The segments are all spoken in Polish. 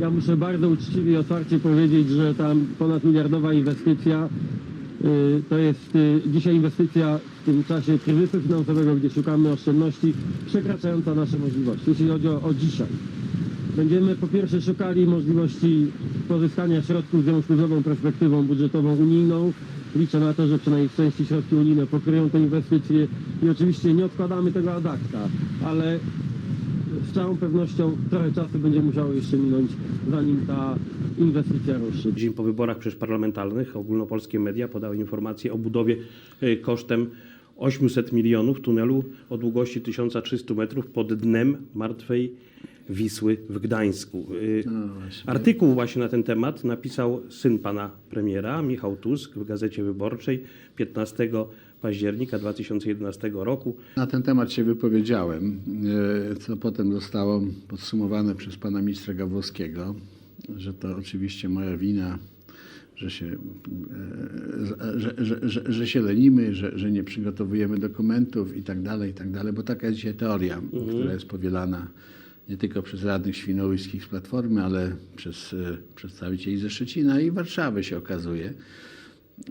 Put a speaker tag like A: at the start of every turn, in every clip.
A: Ja muszę bardzo uczciwie i otwarcie powiedzieć, że tam ponadmiliardowa inwestycja y, to jest y, dzisiaj inwestycja w tym czasie kryzysu finansowego, gdzie szukamy oszczędności, przekraczająca nasze możliwości, jeśli chodzi o, o dzisiaj. Będziemy po pierwsze szukali możliwości pozyskania środków z nową perspektywą budżetową unijną. Liczę na to, że przynajmniej w części środki unijne pokryją te inwestycje i oczywiście nie odkładamy tego ad acta, ale z całą pewnością trochę czasu będzie musiało jeszcze minąć, zanim ta inwestycja ruszy.
B: Dzień po wyborach przecież parlamentarnych ogólnopolskie media podały informację o budowie y, kosztem 800 milionów tunelu o długości 1300 metrów pod dnem martwej Wisły w Gdańsku. Y, Artykuł właśnie na ten temat napisał syn pana premiera, Michał Tusk, w Gazecie Wyborczej 15 października 2011 roku.
C: Na ten temat się wypowiedziałem, e, co potem zostało podsumowane przez pana ministra Gawłowskiego, że to oczywiście moja wina, że się, e, że, że, że, że się lenimy, że, że nie przygotowujemy dokumentów i tak dalej, i tak dalej, bo taka jest dzisiaj teoria, która jest powielana nie tylko przez radnych świnoujskich z Platformy, ale przez e, przedstawicieli ze Szczecina i Warszawy się okazuje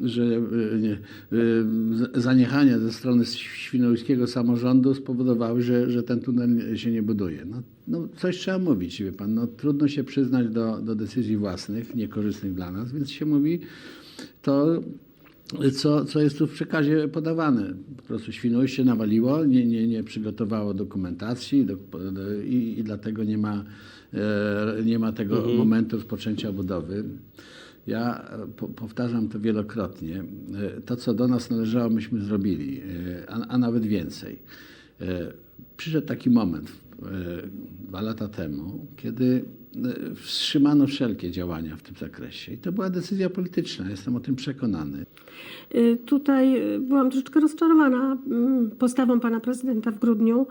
C: że e, nie, e, zaniechania ze strony świnoujskiego samorządu spowodowały, że, że ten tunel się nie buduje. No, no coś trzeba mówić, wie pan. No, trudno się przyznać do, do decyzji własnych, niekorzystnych dla nas, więc się mówi to, co, co jest tu w przekazie podawane. Po prostu Świnoujście się nawaliło, nie, nie, nie przygotowało dokumentacji do, do, i, i dlatego nie ma, e, nie ma tego momentu rozpoczęcia budowy. Ja e, po, powtarzam to wielokrotnie. E, To, co do nas należało, myśmy zrobili, e, a, a nawet więcej. Przyszedł taki moment dwa lata temu, kiedy wstrzymano wszelkie działania w tym zakresie. I to była decyzja polityczna, jestem o tym przekonany.
D: Tutaj byłam troszeczkę rozczarowana mm, postawą pana prezydenta w grudniu,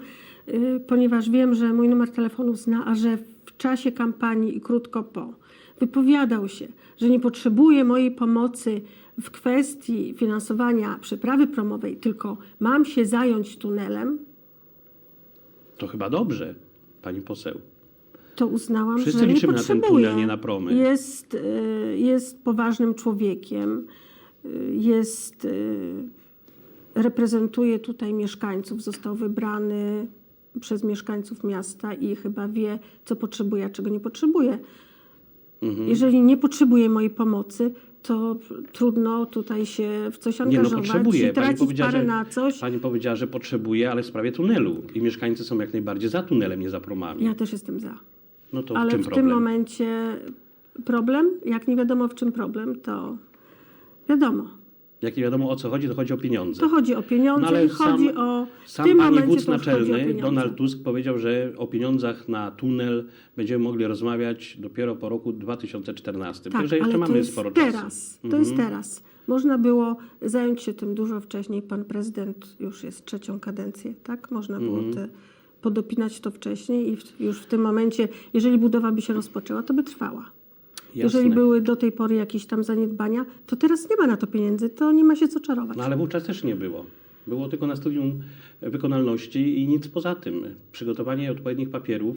D: ponieważ wiem, że mój numer telefonu zna, a że w czasie kampanii i krótko po wypowiadał się, że nie potrzebuje mojej pomocy w kwestii finansowania przeprawy promowej, tylko mam się zająć tunelem,
B: To chyba dobrze, pani poseł.
D: to uznałam,
B: Wszyscy
D: że nie
B: liczymy na ten
D: potrzebuje.
B: tunel, nie na promy.
D: Jest, y, jest poważnym człowiekiem, y, jest, y, reprezentuje tutaj mieszkańców, został wybrany przez mieszkańców miasta i chyba wie, co potrzebuje, a czego nie potrzebuje.
B: Mhm.
D: Jeżeli nie potrzebuje mojej pomocy, to trudno tutaj się w coś
B: Nie no,
D: angażować
B: potrzebuje.
D: i tracić
B: powiedziała,
D: parę
B: że,
D: na coś.
B: pani powiedziała, że potrzebuje, ale w sprawie tunelu. I mieszkańcy są jak najbardziej za tunelem, nie za promami.
D: Ja też jestem za.
B: No to w
D: Ale
B: czym
D: w
B: problem?
D: tym momencie problem, jak nie wiadomo w czym problem, to wiadomo.
B: Jak nie wiadomo o co chodzi, to chodzi o pieniądze.
D: To chodzi o pieniądze
B: No ale
D: i chodzi
B: sam-
D: o. W
B: Sam
D: tym
B: pani wódz naczelny. Donald Tusk, powiedział, że o pieniądzach na tunel będziemy mogli rozmawiać dopiero po roku 2014.
D: Tak,
B: Także jeszcze
D: ale
B: mamy
D: to jest
B: sporo
D: teraz.
B: czasu. Mhm.
D: To jest teraz. Można było zająć się tym dużo wcześniej. Pan prezydent już jest trzecią kadencję, tak? Można było
B: Mhm.
D: te, podopinać to wcześniej i w, już w tym momencie, jeżeli budowa by się rozpoczęła, to by trwała. Jeżeli
B: Jasne.
D: były do tej pory jakieś tam zaniedbania, to teraz nie ma na to pieniędzy, to nie ma się co czarować.
B: No ale wówczas też nie było. Było tylko na studium wykonalności i nic poza tym. Przygotowanie odpowiednich papierów,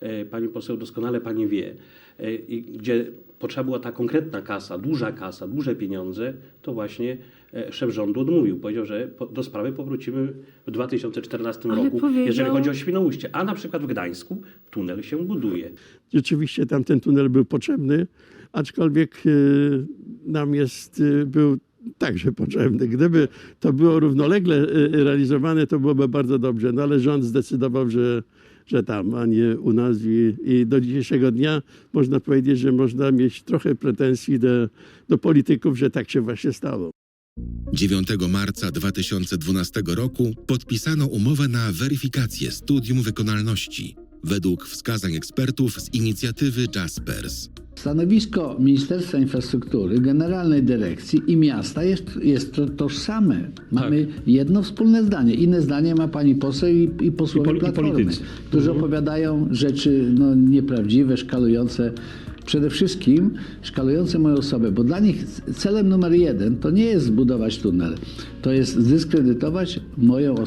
B: e, pani poseł doskonale pani wie, e, gdzie potrzeba była ta konkretna kasa, duża kasa, duże pieniądze, to właśnie e, szef rządu odmówił. Powiedział, że do sprawy powrócimy w 2014
D: Ale
B: roku,
D: powiedział-
B: jeżeli chodzi o Świnoujście. A na przykład w Gdańsku tunel się buduje.
E: Rzeczywiście tam ten tunel był potrzebny, aczkolwiek y, nam jest, y, był także potrzebny. Gdyby to było równolegle realizowane, to byłoby bardzo dobrze, no ale rząd zdecydował, że, że tam, a nie u nas i, i do dzisiejszego dnia można powiedzieć, że można mieć trochę pretensji do, do polityków, że tak się właśnie stało.
F: 9 marca 2012 roku podpisano umowę na weryfikację studium wykonalności według wskazań ekspertów z inicjatywy Jaspers.
C: Stanowisko Ministerstwa Infrastruktury, Generalnej Dyrekcji i miasta jest, jest to tożsame. Mamy jedno wspólne zdanie. Inne zdanie ma pani poseł i, i posłowie
B: I poli- i
C: Platformy,
B: politycy.
C: którzy opowiadają rzeczy no, nieprawdziwe, szkalujące. Przede wszystkim szkalujące moją osobę, bo dla nich celem numer jeden to nie jest zbudować tunel, to jest zdyskredytować moją osobę.